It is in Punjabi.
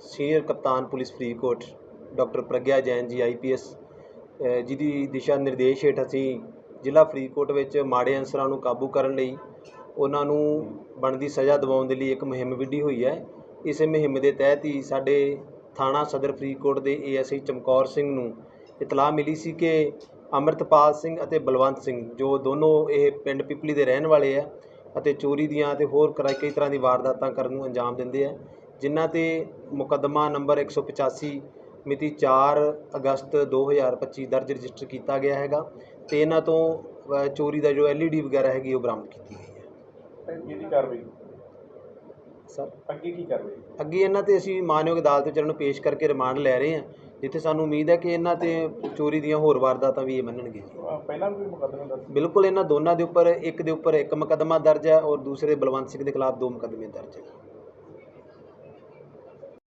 ਸੀਨੀਅਰ ਕਪਤਾਨ police Faridkot doctor Pragya Jain ji IPS ਜਿਹਦੀ ਦਿਸ਼ਾ ਨਿਰਦੇਸ਼ ਹੇਠ ਅਸੀਂ ਜ਼ਿਲ੍ਹਾ ਫਰੀਦਕੋਟ ਵਿੱਚ ਮਾੜੇ ਅਨਸਰਾਂ ਨੂੰ ਕਾਬੂ ਕਰਨ ਲਈ ਉਹਨਾਂ ਨੂੰ ਬਣਦੀ ਸਜ਼ਾ ਦਿਵਾਉਣ ਦੇ ਲਈ ਇੱਕ ਮੁਹਿੰਮ ਵਿੱਢੀ ਹੋਈ ਹੈ। ਇਸੇ ਮੁਹਿੰਮ ਦੇ ਤਹਿਤ ਹੀ ਸਾਡੇ ਥਾਣਾ ਸਦਰ ਫਰੀਦਕੋਟ ਦੇ ਏਐਸਆਈ ਚਮਕੌਰ ਸਿੰਘ ਨੂੰ ਇਤਲਾਹ ਮਿਲੀ ਸੀ ਕਿ ਅੰਮ੍ਰਿਤਪਾਲ ਸਿੰਘ ਅਤੇ ਬਲਵੰਤ ਸਿੰਘ, ਜੋ ਦੋਨੋਂ ਇਹ ਪਿੰਡ ਪਿਪਲੀ ਦੇ ਰਹਿਣ ਵਾਲੇ ਆ ਅਤੇ ਚੋਰੀ ਦੀਆਂ ਅਤੇ ਹੋਰ ਕਰਾ, ਕਈ ਤਰ੍ਹਾਂ ਦੀ ਵਾਰਦਾਤਾਂ ਕਰਨ ਨੂੰ ਅੰਜਾਮ ਦਿੰਦੇ ਆ ਜਿਨ੍ਹਾਂ ਤੇ ਮੁਕੱਦਮਾ ਨੰਬਰ 185 ਮਿਤੀ 4 ਅਗਸਤ 2025 ਦਰਜ ਰਜਿਸਟਰ ਕੀਤਾ ਗਿਆ ਹੈਗਾ ਤੇ ਇਹਨਾਂ ਤੋਂ ਅ, ਚੋਰੀ ਦਾ ਜੋ ਐਲਈਡੀ ਵਗੈਰਾ ਹੈਗੀ ਉਹ ਬਰਾਮਦ ਕੀਤੀ ਗਈ ਹੈ। ਇਹਦੀ ਕਾਰਵਾਈ? ਸਰ? ਅੱਗੇ ਕੀ ਕਾਰਵਾਈ? ਅੱਗੇ ਇਹਨਾਂ ਤੇ ਅਸੀਂ ਮਾਨਯੋਗ ਅਦਾਲਤ ਵਿੱਚ ਇਹਨਾਂ ਨੂੰ ਪੇਸ਼ ਕਰਕੇ ਰਿਮਾਂਡ ਲੈ ਰਹੇ ਹਾਂ ਜਿੱਥੇ ਸਾਨੂੰ ਉਮੀਦ ਹੈ ਕਿ ਇਹਨਾਂ ਤੇ ਚੋਰੀ ਦੀਆਂ ਹੋਰ ਵਾਰਦਾਤਾਂ ਵੀ ਇਹ ਮੰਨਣਗੇ ਜੀ। ਅਹ ਪਹਿਲਾਂ ਵੀ ਕੋਈ ਮੁਕੱਦਮਾ ਦਰਜ ਬਿਲਕੁਲ ਇਹਨਾਂ ਦੋਨਾਂ ਦੇ ਉੱਪਰ ਇੱਕ ਦੇ ਉੱਪਰ ਇੱਕ ਮੁਕੱਦਮਾ ਦਰਜ ਹੈ ਔਰ ਦੂਸਰੇ ਬਲਵੰਤ ਸਿੰਘ ਦੇ ਖਿਲਾਫ ਦੋ ਮੁਕੱਦਮੇ ਦਰਜ ਹੈ।